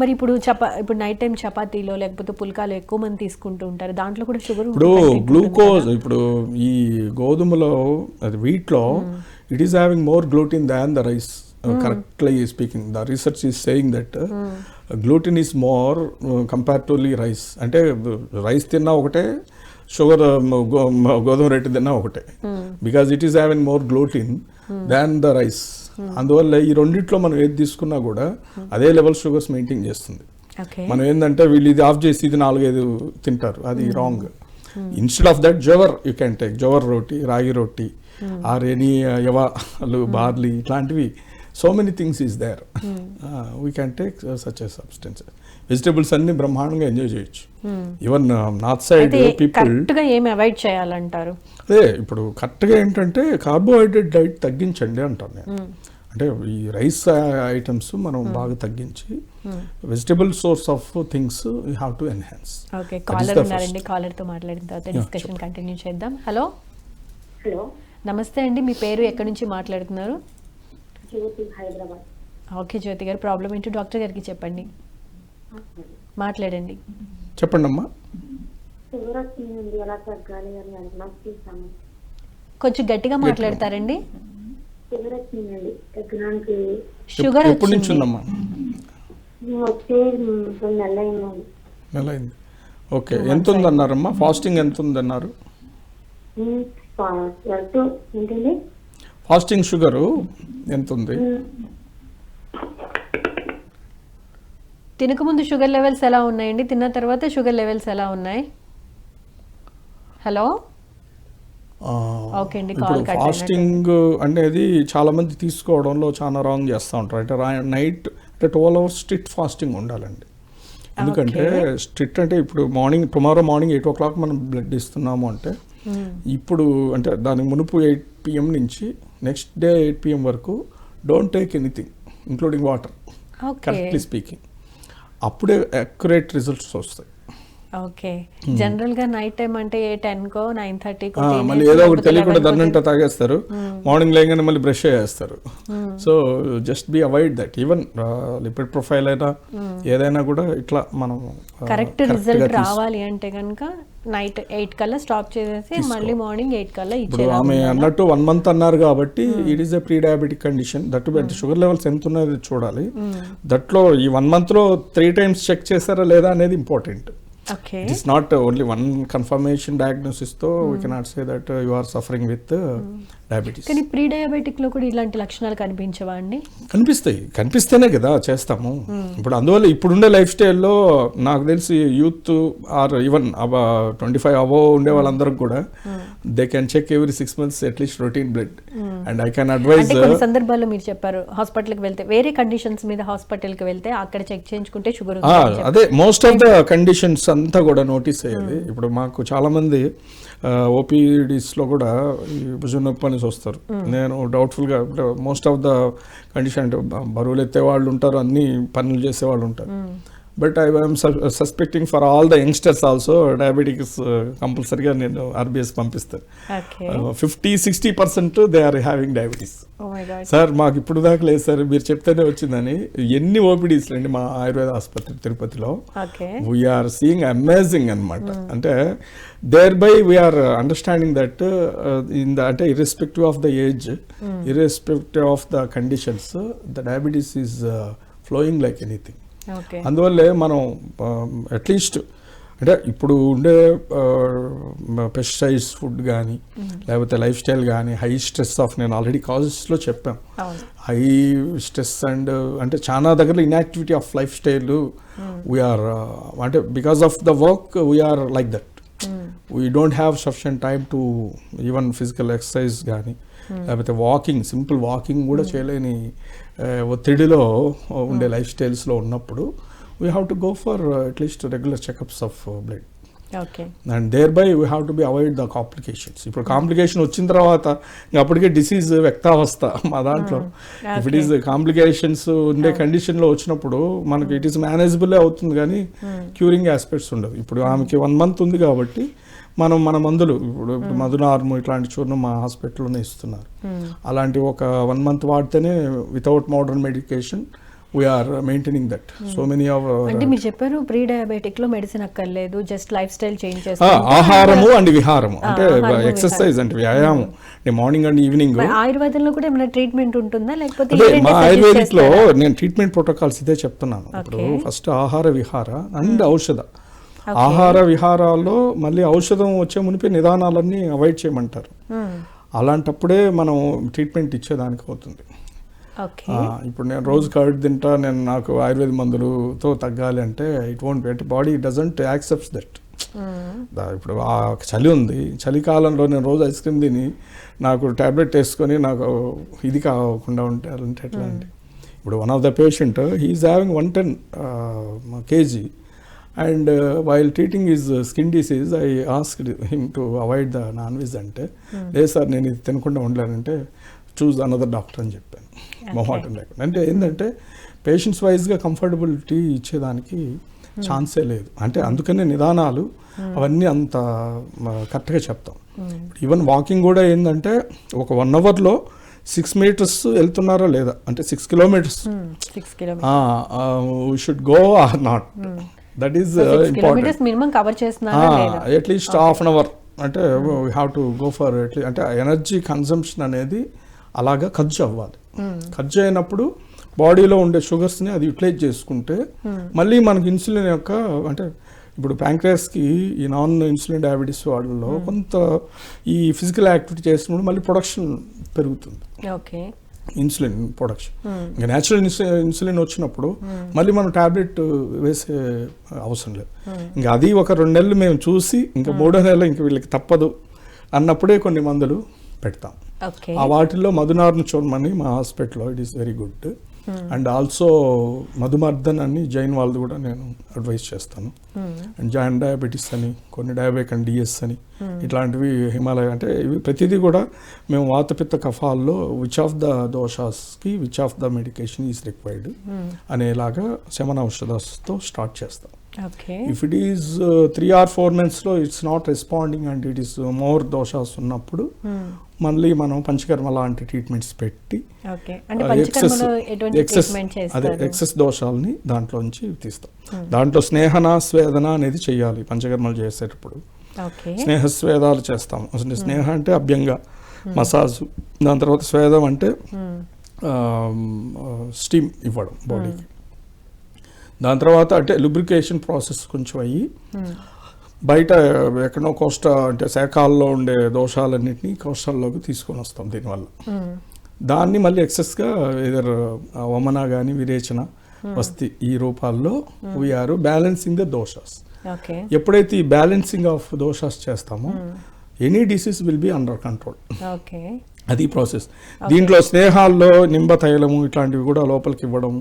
మరి ఇప్పుడు చపా ఇప్పుడు నైట్ టైం చపాతీలో లేకపోతే పుల్కాలు ఎక్కువ మంది తీసుకుంటూ ఉంటారు. దాంట్లో కూడా షుగర్ ఇప్పుడు గ్లూకోజ్ ఇప్పుడు ఈ గోధుమలో అది వీట్లో it is having more gluten than the rice correctly speaking the research is saying that gluten is more comparatively rice అంటే రైస్ తిన్నా ఒకటే షుగర్ గోధుమ రొట్టె తిన్నా ఒకటే. Because it is having more gluten than the rice అందువల్ల ఈ రెండిట్లో మనం ఏది తీసుకున్నా కూడా అదే లెవెల్ షుగర్స్ మెయింటైన్ చేస్తుంది. మనం ఏంటంటే వీళ్ళు ఇది ఆఫ్ చేసి ఇది నాలుగైదు తింటారు. అది wrong instead of that jowar you can take jowar roti ragi roti or any యవాలు barley ఇట్లాంటివి. So many things is there we can take such a substance vegetables అన్ని బ్రహ్మాండంగా ఎంజాయ్ చేయొచ్చు. ఈవన్ నార్త్ సైడ్ పీపుల్ ఏమి avoid చేయాలంటారు? అదే ఇప్పుడు కరెక్ట్గా ఏంటంటే కార్బోహైడ్రేట్ డైట్ తగ్గించండి అంటాను నేను. అంటే ఈ రైస్ ఐటమ్స్ మనం బాగా తగ్గించి vegetable source of things you have to enhance okay caller ఉన్నారండి కాలర్తో మాట్లాడిన తర్వాత డిస్కషన్ కంటిన్యూ చేద్దాం. హలో హలో నమస్తే అండి మీ పేరు ఎక్కడి నుంచి మాట్లాడుతున్నారు? జ్యోతి హైదరాబాద్. ఓకే జ్యోతి గారు ప్రాబ్లం ఏంటో డాక్టర్ గారికి చెప్పండి. మాట్లాడండి. చెప్పండి అమ్మా షుగర్ వచ్చిందండి ఎలా తగ్గాలి అని అడిగినాం. చూసాము కొంచెం గట్టిగా మాట్లాడతారండి. షుగర్ ఎప్పటి నుంచి వచ్చింది ఉందమ్మా నెల అయింది ఓకే. ఎంత ఉందన్నారమ్మా? ఫాస్టింగ్ ఎంత ఉందన్నారు? ఫాస్టింగ్ షుగరు ఎంత ఉంది? తినకముందు షుగర్ లెవెల్స్ ఎలా ఉన్నాయండి? తిన్న తర్వాత షుగర్ లెవెల్స్ ఎలా ఉన్నాయి? హలో? ఓకే అండి, కాల్ ఫాస్టింగ్ అనేది చాలా మంది తీసుకోవడంలో చాలా రాంగ్ చేస్తూ ఉంటారు. అంటే నైట్ అంటే ట్వెల్వ్ అవర్స్ స్ట్రిక్ట్ ఫాస్టింగ్ ఉండాలండి. ఎందుకంటే స్ట్రిక్ట్ అంటే ఇప్పుడు morning tomorrow morning eight o'clock మనం బ్లడ్ ఇస్తున్నాము అంటే ఇప్పుడు అంటే దాని మునుపు ఎయిట్ పిఎం నుంచి నెక్స్ట్ డే ఎయిట్ పిఎం వరకు don't take anything including water correctly speaking. అప్పుడే అక్యురేట్ రిజల్ట్స్ వస్తాయి. ఓకే. జనరల్గా నైట్ టైం అంటే టెన్ కో నైన్ థర్టీ మళ్ళీ ఏదో ఒకటి తెలియకుండా దన్నంట తాగేస్తారు. మార్నింగ్ లేగానే మళ్ళీ బ్రష్ చేస్తారు so just be avoid that even lipid profile అయినా ఏదైనా కూడా ఇట్లా మనం కరెక్ట్ రిజల్ట్ రావాలి అంటే కనుక నైట్ ఎయిట్ కల్లా స్టాప్ చేసేసి మళ్ళీ మార్నింగ్ ఎయిట్ కల్లా ఇప్పుడు ఆమె అన్నట్టు వన్ మంత్ అన్నారు కాబట్టి it is a pre diabetic condition that sugar levels ఎంత ఉన్నది చూడాలి. దట్లో ఈ వన్ మంత్లో త్రీ టైమ్స్ చెక్ చేశారా లేదా అనేది important it is not only one confirmation డయాగ్నోసిస్తో we cannot say that you are suffering with diabetes కానీ ప్రీ డయాబెటిక్లో కూడా ఇలాంటి లక్షణాలు కనిపించవా అండి? కనిపిస్తాయి. కనిపిస్తేనే కదా చేస్తాము. ఇప్పుడు అందువల్ల ఇప్పుడుండే లైఫ్ స్టైల్లో నాకు తెలిసి youth or even twenty five అవో ఉండే వాళ్ళందరికి కూడా they can check every six months at least routine blood. And I can advise కొన్ని సందర్భాల్లో మీరు చెప్పారు హాస్పిటల్కి వెళ్తే వేరే కండిషన్స్ మీద హాస్పిటల్కి వెళ్తే అక్కడ చెక్ చేయించుకుంటే షుగర్ అదే మోస్ట్ ఆఫ్ ద కండిషన్స్ అంతా కూడా నోటీస్ అయ్యేది. ఇప్పుడు మాకు చాలా మంది ఓపీడీస్లో కూడా ఈ భుజం నొప్పి అనేసి వస్తారు. నేను డౌట్ఫుల్గా మోస్ట్ ఆఫ్ ద కండిషన్ అంటే బరువులు ఎత్తే వాళ్ళు ఉంటారు అన్ని పనులు చేసే వాళ్ళు ఉంటారు but I I'm suspecting for all the youngsters also diabetics కంపల్సరీగా నేను ఆర్బిఎస్ పంపిస్తాను. Okay. Fifty sixty percent they are having diabetes. God sir మాకు ఇప్పుడు దాకా లేదు సార్. మీరు చెప్తేనే వచ్చిందని. ఎన్ని ఓపీడీస్ అండి మా ఆయుర్వేద ఆసుపత్రి తిరుపతిలో. వీఆర్ సీయింగ్ అమేజింగ్ అనమాట అంటే thereby we are understanding that in the అంటే irrespective of the age irrespective of the conditions the diabetes is flowing like anything అందువల్లే మనం అట్లీస్ట్ అంటే ఇప్పుడు ఉండే పెస్టిసైడ్స్ ఫుడ్ కానీ లేకపోతే లైఫ్ స్టైల్ కానీ హై స్ట్రెస్ ఆఫ్ నేను ఆల్రెడీ కాజెస్లో చెప్పాను. హై స్ట్రెస్ అండ్ అంటే చాలా దగ్గర inactivity of lifestyle we are అంటే because of the work we are like that we don't have sufficient time to even physical exercise కానీ లేకపోతే వాకింగ్ సింపుల్ వాకింగ్ కూడా చేయలేని ఆ, ఒత్తిడిలో ఉండే లైఫ్ స్టైల్స్లో ఉన్నప్పుడు we have to go for at least regular checkups of blood and thereby we have to be avoid the complications ఇప్పుడు కాంప్లికేషన్ వచ్చిన తర్వాత ఇంకా అప్పటికే డిసీజ్ వ్యక్తావస్థ మా దాంట్లో. ఇఫ్ ఇట్ ఈస్ కాంప్లికేషన్స్ ఉండే కండిషన్లో వచ్చినప్పుడు మనకి ఇట్ ఈస్ మేనేజబుల్ అవుతుంది కానీ క్యూరింగ్ ఆస్పెక్ట్స్ ఉండవు. ఇప్పుడు ఆమెకి వన్ మంత్ ఉంది కాబట్టి మనం మన మందులు ఇప్పుడు మధునార్ము ఇట్లాంటి చూర్ణం మా హాస్పిటల్లోనే ఇస్తున్నారు. అలాంటి ఒక one month వాడితేనే without modern medication we are maintaining that so many of అంటే మీరు చెప్పారు ప్రీ డయాబెటిక్లో మెడిసిన్ అక్కర్లేదు జస్ట్ లైఫ్ స్టైల్ చేంజ్ ఆహారము అండ్ విహారము. అంటే ఎక్సర్సైజ్ అంటే వ్యాయామం. అంటే మార్నింగ్ అండ్ ఈవినింగ్ ఆయుర్వేదంలో కూడా ఏమైనా ట్రీట్మెంట్ ఉంటుందా? లేకపోతే మా ఆయుర్వేదిక్లో? నేను ట్రీట్మెంట్ ప్రోటోకాల్స్ ఇదే చెప్తున్నాను. ఇప్పుడు. ఫస్ట్ ఆహార విహార అండ్ ఔషధ. ఆహార విహారాల్లో మళ్ళీ ఔషధం వచ్చే మునిపే నిదానాలన్నీ అవాయిడ్ చేయమంటారు. మ్మ్. అలాంటప్పుడే మనం ట్రీట్మెంట్ ఇచ్చేదానికి అవుతుంది. ఇప్పుడు నేను రోజు కర్డ్ తింటా నేను నాకు ఆయుర్వేద మందులతో తగ్గాలి అంటే ఇట్ వోంట్ అంటే బాడీ డజంట్ యాక్సెప్ట్స్ దట్. దా- ఇప్పుడు ఆ చలి ఉంది చలికాలంలో నేను రోజు ఐస్ క్రీమ్ తిని నాకు ట్యాబ్లెట్ వేసుకొని నాకు ఇది కాకుండా ఉంటారంటే ఎట్లా అండి ఇప్పుడు one of the patient he is having one ten KG and while treating is skin disease I asked him to avoid the non veg అంటే లేదు సార్ నేను ఇది తినకుండా ఉండలేనంటే చూజ్ అనదర్ డాక్టర్ అని చెప్పాను. మొహాటం లేకుండా. అంటే ఏంటంటే పేషెంట్స్ వైజ్గా కంఫర్టబిలిటీ ఇచ్చేదానికి ఛాన్సే లేదు. అంటే అందుకనే నిదానాలు అవన్నీ అంత కరెక్ట్గా చెప్తాం. ఈవెన్ వాకింగ్ కూడా ఏంటంటే ఒక వన్ అవర్లో సిక్స్ మీటర్స్ వెళ్తున్నారా లేదా? అంటే six kilometres should go or not that is important minimum cover at least half an hour అంటే we have to go for at least అంటే ఎనర్జీ కన్సంప్షన్ అనేది అలాగా ఖర్చు అవ్వాలి. ఖర్చు అయినప్పుడు బాడీలో ఉండే షుగర్స్ని అది యూటిలైజ్ చేసుకుంటే మళ్ళీ మనకి ఇన్సులిన్ యొక్క అంటే ఇప్పుడు ప్యాంక్రియాస్కి ఈ నాన్ ఇన్సులిన్ డయాబెటీస్ వాళ్ళలో కొంత ఈ ఫిజికల్ యాక్టివిటీ చేసినప్పుడు మళ్ళీ ప్రొడక్షన్ పెరుగుతుంది. ఓకే ఇన్సులిన్ ప్రొడక్షన్ ఇంకా న్యాచురల్ ఇన్సులిన్ వచ్చినప్పుడు మళ్ళీ మనం టాబ్లెట్ వేసే అవసరం లేదు. ఇంకా అది ఒక రెండు నెలలు మేము చూసి ఇంకా మూడో నెలలు ఇంక వీళ్ళకి తప్పదు అన్నప్పుడే కొన్ని మందులు పెడతాం. ఆ వాటిల్లో మధునార్ను చూడమని మా హాస్పిటల్లో it is very good. And also మధుమర్దన్ అని జైన్ వాళ్ళది కూడా నేను అడ్వైస్ చేస్తాను. అండ్ జాయిన్ డయాబెటీస్ అని కొన్ని డయాబెటిక్ అండ్ డిఎస్ అని ఇట్లాంటివి హిమాలయ అంటే ఇవి ప్రతిదీ కూడా మేము వాతపిత్త కఫాల్లో which of the దోషాస్కి which of the medication is required అనేలాగా శమన ఔషధాస్తో స్టార్ట్ చేస్తాం. If it is three or four మంత్స్లో it's not responding and it is more doshas ఉన్నప్పుడు మళ్ళీ మనం పంచకర్మ లాంటి ట్రీట్మెంట్స్ పెట్టి ఎక్సెస్ ట్రీట్మెంట్ అదే ఎక్సెస్ దోషాలని దాంట్లోంచి తీస్తాం. దాంట్లో స్నేహన స్వేదన అనేది చేయాలి పంచకర్మలు చేసేటప్పుడు. స్నేహ స్వేదాలు చేస్తాం. అసలు స్నేహ అంటే అభ్యంగా మసాజ్. దాని తర్వాత స్వేదం అంటే స్టీమ్ ఇవ్వడం బాడీకి. దాని తర్వాత అంటే లుబ్రికేషన్ ప్రాసెస్ కొంచెం అయ్యి బయట ఎక్కడో కోస్ట అంటే శాఖాల్లో ఉండే దోషాలన్నింటినీ కోస్టాల్లోకి తీసుకొని వస్తాం దీనివల్ల. దాన్ని మళ్ళీ ఎక్సెస్గా ఏదర్ వమన కానీ విరేచన వస్తి ఈ రూపాల్లో వీఆర్ బ్యాలెన్సింగ్ ద దోషాస్ ఎప్పుడైతే ఈ బ్యాలెన్సింగ్ ఆఫ్ దోషాస్ చేస్తామో any disease will be under control అది ప్రాసెస్ దీంట్లో స్నేహాల్లో నింబ తైలము ఇట్లాంటివి కూడా లోపలికి ఇవ్వడం